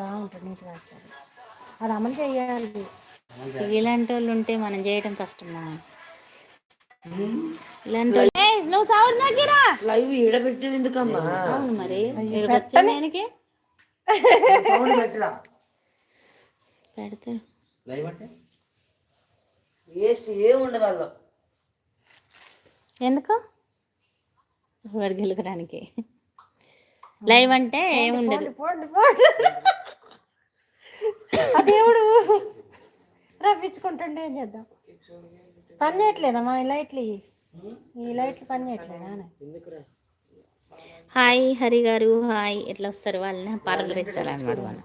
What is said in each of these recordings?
ఉంటాడు నీతి వాక్యాలు అది అమలు చేయాలి. ఇలాంటి వాళ్ళు ఉంటే మనం చేయడం కష్టమా ఇలాంటి నువ్వు సౌండ్ లైవ్ ఈడబెట్టేది ఎందుకమ్మా? అవును మరి. ఇక్కడికి వచ్చాను నేనకి సౌండ్ పెట్టరా? పెడతా. లైవ్ అంటే? వేస్ట్ ఏం ఉండదు వాళ్ళు ఎందుకు? వాడు గెలకడానికి లైవ్ అంటే ఏముండదు ఆ దేవుడు రప్పించుకుంటుండే ఏం చేద్దాం? పని చేయట్లేదమ్మా ఈ లైట్లు. ఈ లైట్లు పని చేయట్లేదా హాయ్ హరి గారు హాయ్. ఎట్లా వస్తారు వాళ్ళని? పలకరించాలన్నమాట వాళ్ళు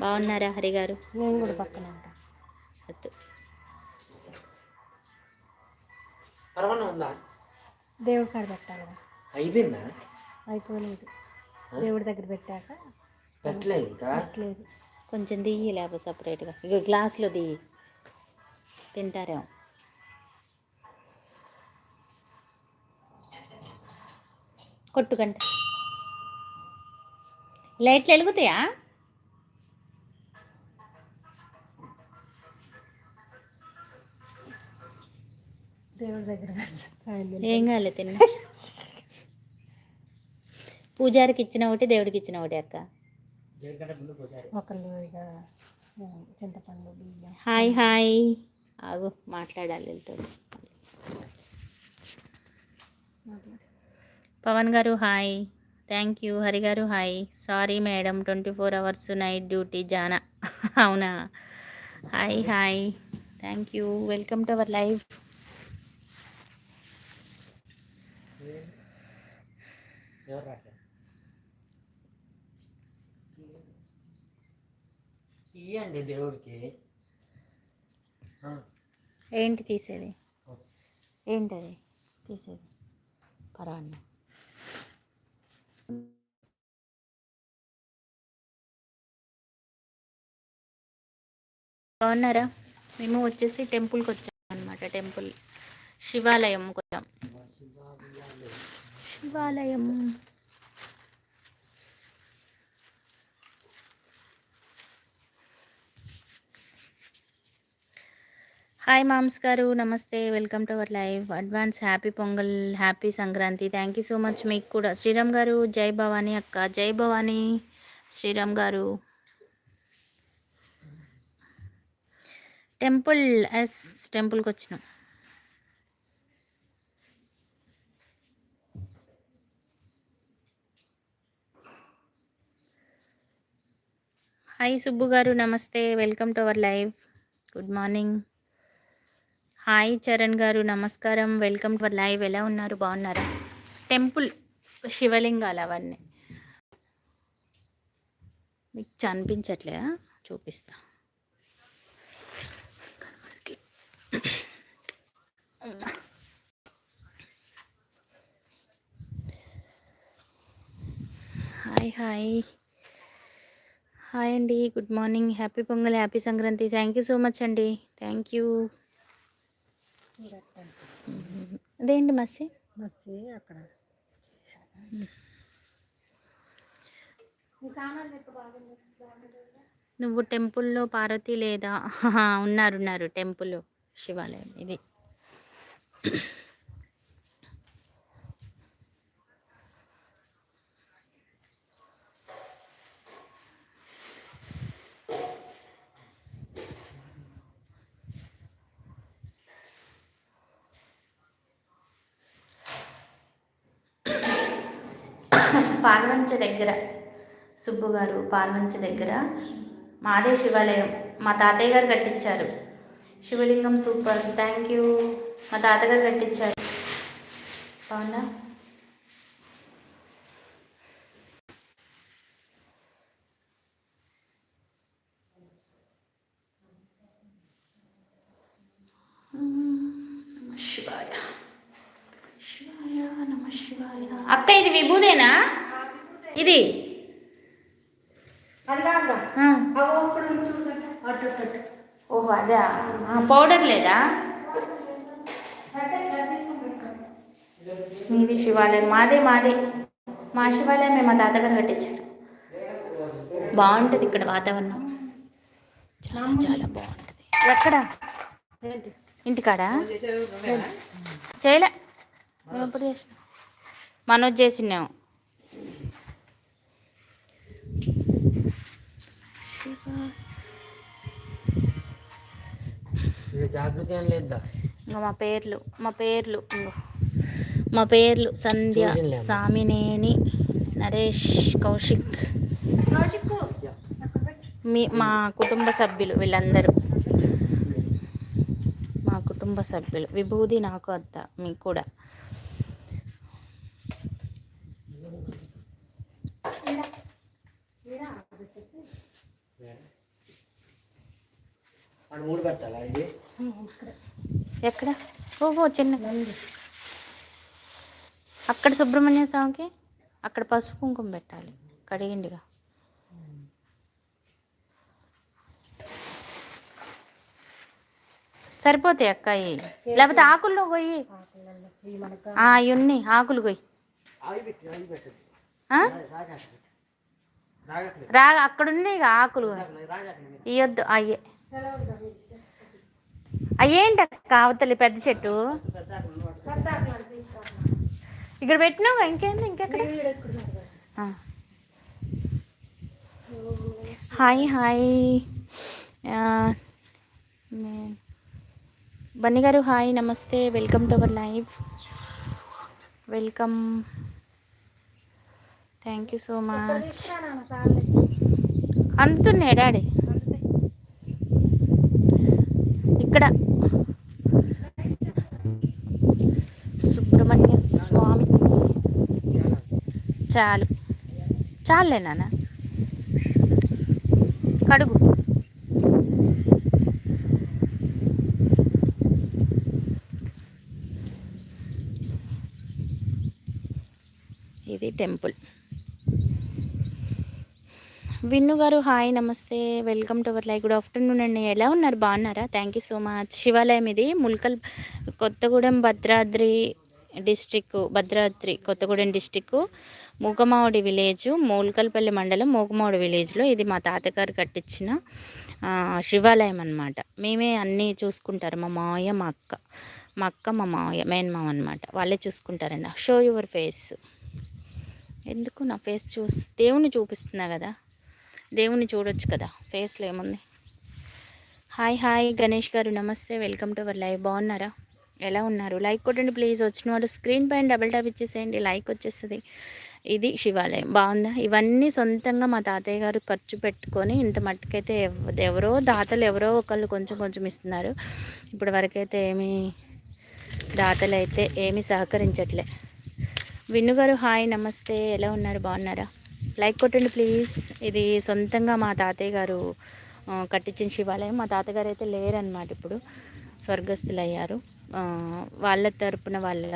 బాగున్నారా హరి గారు? నేను కూడా పక్కన దేవుడి కాడ పెట్టాలి కదా. అయిపోయిందా? అయిపోలేదు. దేవుడి దగ్గర పెట్టాక పెట్టలే ఇంకా? పెట్టలేదు. కొంచెం దియ్యి లేకపోతే సపరేట్గా ఇక గ్లాస్లో దియ్యి తింటారేమో. కొట్టుకంట. లైట్లు వెలుగుతాయా? దేవుడి దగ్గర. ఏం కాలే తిన్న. పూజారికి ఇచ్చిన ఒకటి దేవుడికి ఇచ్చిన ఒకటి అక్క. ఒకళ్ళు చింతపండు బియ్యం. Hi hi. ఆగు మాట్లాడాలి వీళ్ళతో. పవన్ గారు hi. Thank you. Hari garu hi. Sorry madam twenty four hours night duty జానా. అవునా? Hi hi. Thank you. Welcome to our live. ఎవరు ఇయ్యండి దేవుడికి. ఏంటి తీసేది? ఏంటది? తీసేది. పర్వాలేదు. బాగున్నారా? మేము వచ్చేసి టెంపుల్కి వచ్చాం అనమాట టెంపుల్ శివాలయం కొంచెం శివాలయం. హాయ్ మామ్స్ గారు నమస్తే welcome to our live advance happy Pongal happy Sankranti thank you so much మీకు కూడా శ్రీరామ్ గారు జై భవానీ అక్క జై భవానీ శ్రీరామ్ గారు టెంపుల్ ఎస్ టెంపుల్కి వచ్చినాం. హాయ్ సుబ్బు గారు నమస్తే welcome to our live good morning hi Charan garu నమస్కారం. Welcome to our live. ఎలా ఉన్నారు? బాగున్నారా? టెంపుల్ శివలింగాలు అవన్నీ. మీకు అనిపించట్లేదా చూపిస్తా. Hi hi. హాయ్ అండి. Good morning. Happy Pongal happy Sankranti. Thank you so much అండి. Thank you. అదేంటి మస్సి మసి అక్కడ. నువ్వు టెంపుల్లో పార్వతి లేదా? ఉన్నారు ఉన్నారు. టెంపుల్ శివాలయం ఇది. పాల్వంచ దగ్గర సుబ్బు గారు పాల్వంచ దగ్గర మాదే శివాలయం. మా తాతయ్య గారు కట్టించారు. శివలింగం సూపర్. థ్యాంక్ యూ మా తాతగారు కట్టించారు. బాగుందా? ఇది విభూదేనా? ఇది? ఓహో అదా? పౌడర్ లేదా? మీది శివాలయం మాదే మాదే. మా శివాలయం మా తాతగారు కట్టించారు. బాగుంటుంది ఇక్కడ వాతావరణం. చాలా చాలా బాగుంటుంది. ఎక్కడ? ఇంటికాడ? చేయలే. మేము ఎప్పుడు చేసిన మనోజ్ లేదా ఇంకా మా పేర్లు మా పేర్లు. మా పేర్లు సంధ్య. సామినేని నరేష్ కౌశిక్. మీ మా కుటుంబ సభ్యులు వీళ్ళందరూ. మా కుటుంబ సభ్యులు. విభూది నాకు అత్త మీకు కూడా. మూడు పెట్టాలా ఇది? ఎక్కడ? ఓహో చిన్న. అక్కడ సుబ్రహ్మణ్య స్వామికి అక్కడ పసుపు కుంకుమ పెట్టాలి కడిగిండిగా. సరిపోతాయి అక్కాయి లేకపోతే ఆకుల్లో కొయ్యి. ఇవి మనకు ఆ, అవి ఉన్నాయి ఆకులు కొయ్యి. అవి పెట్టి అవి పెట్టదు ఆ? రాగాకలేదు రాగట్లేదు రా అక్కడ ఉన్నాయి ఇక ఆకులు. ఇయ్యొద్దు అయ్యే. అయ్యేంటి అక్క అవతలి పెద్ద చెట్టు? ఇక్కడ పెట్టినావు? ఇంకేంది? ఇంకెక్కడ. Hi hi. బన్నీ గారు హాయ్ నమస్తే. Welcome to our live. Welcome. Thank you so much. అందుతున్నాయి డాడీ? ఇక్కడ. సుబ్రహ్మణ్య స్వామి. చాలు. చాలే నాన్న. కడుగు. ఇది టెంపుల్. విన్ను గారు హాయ్ నమస్తే. Welcome to our live good afternoon అండి. ఎలా ఉన్నారు? బాగున్నారా? థ్యాంక్ యూ సో మచ్ శివాలయం ఇది. Mulkal Kothagudem Bhadradri district Bhadradri Kothagudem district Mookamavudi village Mulkalpalli mandal Mookamavudi విలేజ్లో ఇది మా తాతగారు కట్టించిన శివాలయం అన్నమాట. మేమే అన్నీ చూసుకుంటారు. మా మావయ్య మా అక్క మా అక్క మా మావయ్య మెయిన్ మామ అనమాట వాళ్ళే చూసుకుంటారండి. షో యువర్ ఫేస్ ఎందుకు నా ఫేస్ చూసి దేవుని చూపిస్తున్నా కదా? దేవుని చూడొచ్చు కదా. ఫేస్లో ఏముంది? హాయ్ హాయ్ గణేష్ గారు నమస్తే. వెల్కమ్ టు అవర్ లైవ్ బాగున్నారా? ఎలా ఉన్నారు? లైక్ కొట్టండి ప్లీజ్ వచ్చిన వాళ్ళు స్క్రీన్ పైన డబుల్ ట్యాప్ ఇచ్చేసేయండి. లైక్ వచ్చేస్తుంది. ఇది శివాలయం. బాగుందా? ఇవన్నీ సొంతంగా మా తాతయ్య గారు ఖర్చు పెట్టుకొని ఇంత మట్టుకైతే ఎవరో దాతలు ఎవరో ఒకళ్ళు కొంచెం కొంచెం ఇస్తున్నారు. ఇప్పుడు వరకైతే ఏమీ దాతలు అయితే ఏమీ సహకరించట్లే. విన్నుగారు హాయ్ నమస్తే. ఎలా ఉన్నారు? బాగున్నారా? లైక్ కొట్టండి ప్లీజ్. ఇది సొంతంగా మా తాతయ్య గారు కట్టించిన శివాలయం. మా తాతగారు అయితే లేరనమాట ఇప్పుడు. స్వర్గస్థులయ్యారు. వాళ్ళ తరపున వాళ్ళ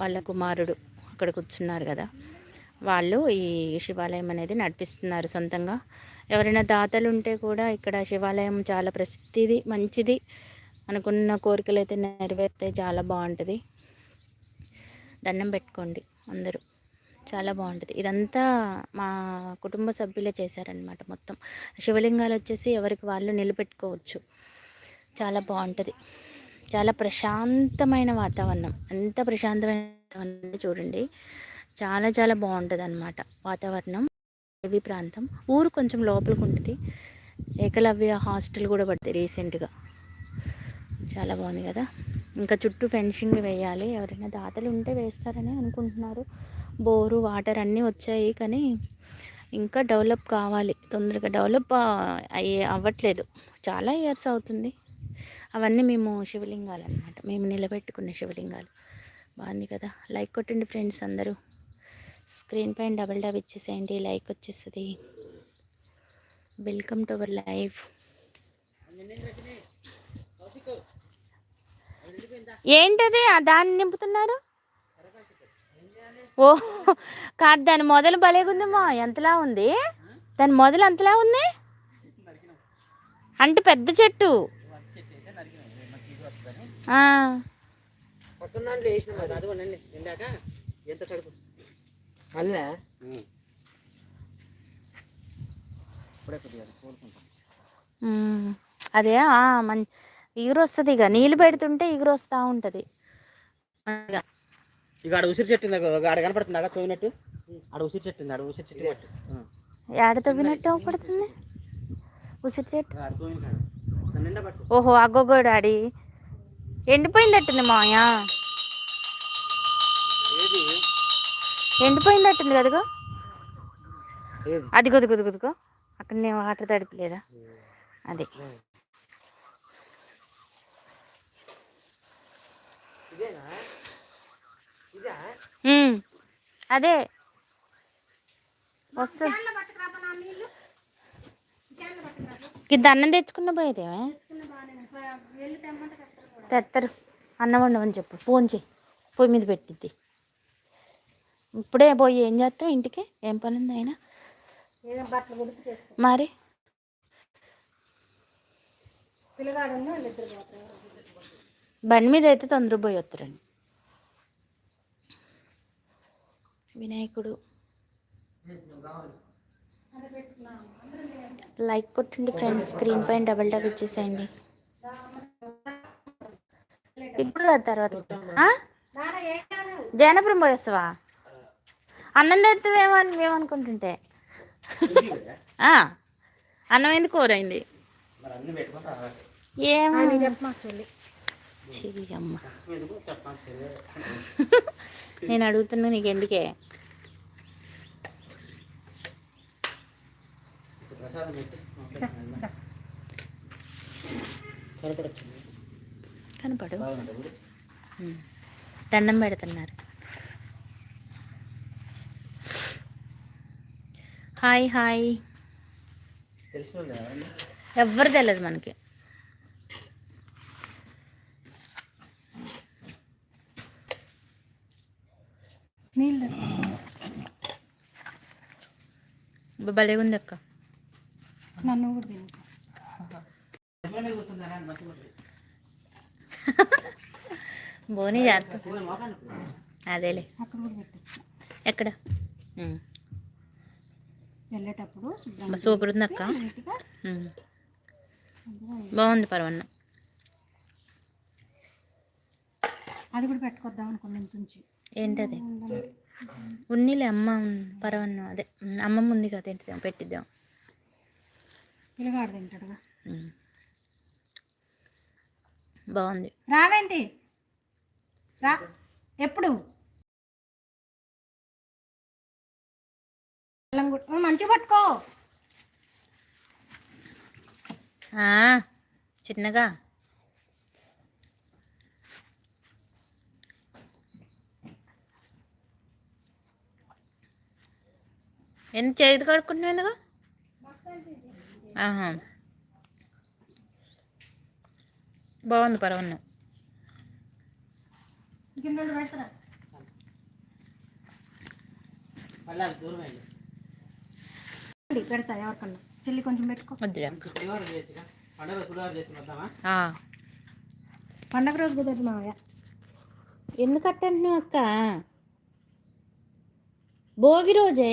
వాళ్ళ కుమారుడు అక్కడ కూర్చున్నారు కదా. వాళ్ళు ఈ శివాలయం అనేది నడిపిస్తున్నారు సొంతంగా. ఎవరైనా దాతలు ఉంటే కూడా ఇక్కడ శివాలయం చాలా ప్రసిద్ధిది మంచిది అనుకున్న కోరికలు అయితే నెరవేరితే చాలా బాగుంటుంది. దండం పెట్టుకోండి అందరూ. చాలా బాగుంటుంది. ఇదంతా మా కుటుంబ సభ్యులే చేశారనమాట మొత్తం. శివలింగాలు వచ్చేసి ఎవరికి వాళ్ళు నిలబెట్టుకోవచ్చు. చాలా బాగుంటుంది. చాలా ప్రశాంతమైన వాతావరణం. ఎంత ప్రశాంతమైన వాతావరణం చూడండి. చాలా చాలా బాగుంటుంది అనమాట వాతావరణం. ఏవి ప్రాంతం. ఊరు కొంచెం లోపలికి ఉంటుంది ఏకలవ్య హాస్టల్ కూడా పడుతుంది రీసెంట్గా. చాలా బాగుంది కదా. ఇంకా చుట్టూ ఫెన్సింగ్ వేయాలి. ఎవరైనా దాతలు ఉంటే వేస్తారని అనుకుంటున్నారు. బోరు వాటర్ అన్నీ వచ్చాయి కానీ ఇంకా డెవలప్ కావాలి. తొందరగా డెవలప్ అయ్యే అవ్వట్లేదు. చాలా ఇయర్స్ అవుతుంది. అవన్నీ మేము శివలింగాలు అనమాట మేము నిలబెట్టుకున్న శివలింగాలు. బాగుంది కదా? లైక్ కొట్టండి ఫ్రెండ్స్ అందరూ. స్క్రీన్ పైన డబల్ డాబ్ ఇచ్చేసేయండి. లైక్ వచ్చేస్తుంది. Welcome to our live. ఏంటది? దాన్ని నింపుతున్నారు? ఓ కాదు దాని మొదలు భలేగుందమ్మా ఎంతలా ఉంది? దాని మొదలు ఎంతలా ఉంది? అంటే పెద్ద చెట్టు. అదే ఆ, మన్ ఎగురు వస్తుంది ఇక నీళ్ళు పెడుతుంటే ఎగురు వస్తూ ఉంటుంది. ఇక ఆడ ఉసిరి చెట్టు ఆడ కనపడుతుంది? ఆడ తోగినట్టు ఆడ ఉసిరి చెట్టు ఆడ ఉసిరి చెట్టు పట్టు ఆ. ఏడ తవ్వినట్టు అవపడుతుంది? ఉసిరి చెట్టు? ఆడ ఓహో అగ్గోగో డాడీ. ఎండిపోయిందట్టుంది మాయా ఏది? ఎండిపోయిందట్టుంది కదగో ఏది? అది గొదు గొదు గొదుగో అక్కడ నేను వాటర్ తడిపలేదా? అదే. ఇదేనా. అదే. వస్తుంది ఇంత అన్నం తెచ్చుకున్న పోయేదేమే? తెత్తరు. అన్నం వండమని చెప్పు. ఫోన్ చేయి. పొయ్యి మీద పెట్టిద్ది. ఇప్పుడే పోయి ఏం చేస్తావు ఇంటికి? ఏం పని ఉంది అయినా? మరి? బండి మీద అయితే తొందర పోయి వస్తారండి వినాయకుడు. లైక్ కొట్టండి ఫ్రెండ్స్ స్క్రీన్ పైన డబల్ టాప్ ఇచ్చేసేయండి. ఇప్పుడు కాదు తర్వాత ఆ? నాన్న ఏం కాదు జయనపురం పోయేస్తావా? అన్నం తెస్తుందేమో అని మేము అనుకుంటుంటే ఆ, అన్నం ఎందుకు కూరైంది? మరి అన్ని పెట్టుకుంటా ఏమో అని నేను అడుగుతున్నా నీకు ఎందుకే? కనపడు. దండం పెడుతున్నారు. Hi hi? ఎవ్వరు తెలియదు మనకి. నీళ్ళు. భలే ఉంది అక్క. నన్ను. బోని. అదేలే. ఎక్కడ. వెళ్ళేటప్పుడు సూపర్ ఉంది అక్క బాగుంది పరవన్న. అది కూడా పెట్టుకొద్దాం అనుకున్నాం తుంచి ఏంటది? ఉన్నిలే అమ్మ పరవన్న అదే ఉమ్, అమ్మమ్మ ఉంది కదా ఏంటిది పెట్టిద్దాం. పిల్లగాడు తింటాడుగా. ఉమ్. బాగుంది. రావేంటి? రా ఎప్పుడు? మంచిగా పట్టుకో. ఆ, చిన్నగా. ఎంత చేతి కడుక్కుంటున్నావు ఎందుకు ఆహా. బాగుంది అయింది పెడతా ఎవరికన్నా. చెల్లి కొంచెం పెట్టుకో. పండుగ రోజు కుదరదు మావయ్య. ఎందుకు అట్టంటున్నావు అక్క? భోగి రోజే?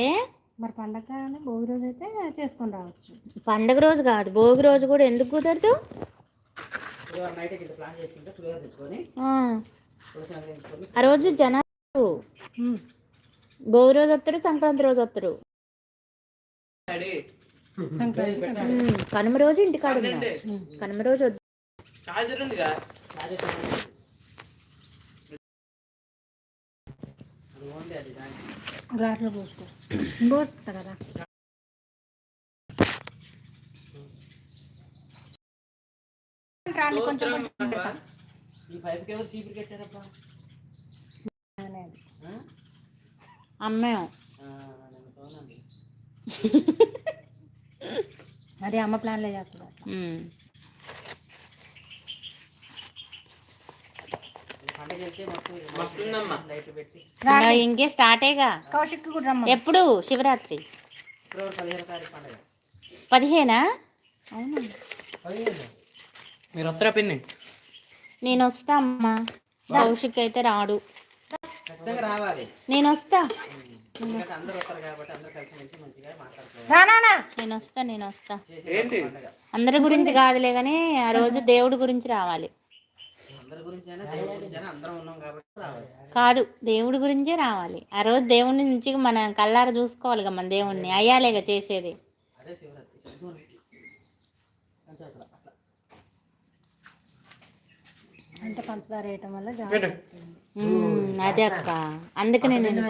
మరి పండగ కానీ భోగి రోజు అయితే చేసుకొని రావచ్చు. పండగ రోజు కాదు భోగి రోజు కూడా ఎందుకు కుదరదు? ఆ, రోజు జనాలు భోగి రోజు వస్తారు సంక్రాంతి రోజు వస్తారు కనుమ రోజు ఇంటికాడ కనుమ రోజు వద్దు. అది ఓన్లీ అది దానికి గ్లాసులో పోసుకో పోస్తా కదా రాండి కొంచెం కొంచెం పెడతా. ఈ పైపుకి ఎవరు చీపురు కట్టారబ్బా అనేది. ఆ? అమ్మాయి ఆ, నన్ను తోనండి. అదే అమ్మ ప్లాన్లో చేస్తున్నా ఉమ్. పండగ వెళ్తే మొత్తం లైట్లు పెట్టి ఇంకా స్టార్టేగా? కౌశిక్ రమ్మ ఎప్పుడు? శివరాత్రి. పదిహేను? తారీఖు పండగ పదిహేనా అవును. మీరు వస్తారా పిన్ని? నేను వస్తా అమ్మా కౌశిక్ అయితే రాడు. నేను వస్తా నేను వస్తా నేను వస్తా ఏంటి? అందరి గురించి కాదులే కానీ ఆ రోజు దేవుడి గురించి రావాలి. కాదు దేవుడి గురించే రావాలి. ఆ రోజు దేవుడి నుంచి మన కళ్ళార చూసుకోవాలి మన దేవుణ్ణి అయ్యాలేగా చేసేది. అదే అంటే పంచదార వేయటం వల్ల అక్క. అందుకనే నేను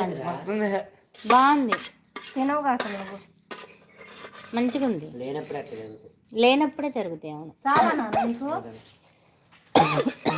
బాగుంది. తినవుగా అసలు నువ్వు. మంచిగా ఉంది లేనప్పుడు అట్లా జరుగుతుంది. లేనప్పుడే జరుగుతాయి అవును. చాలా నీకు?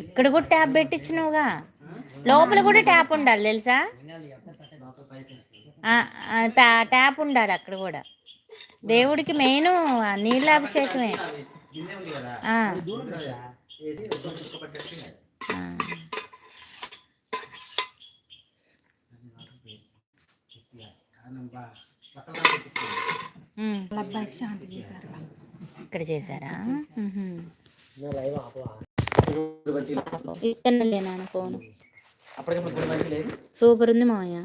ఇక్కడ కూడా ట్యాప్ పెట్టించినవుగా. లోపల కూడా ట్యాప్ ఉండాలి తెలుసా? ట్యాప్ ఉండాలి అక్కడ కూడా. దేవుడికి మెయిన్ శాంతి చేశారు ఇక్కడ చేశారా? ఉహుం. లైవ్ ఆపవా ఇత్తనలే నాన్న ఫోన్ అప్పటికప్పుడు గుడి మంచి లేదు సూపర్ ఉంది మావయ్య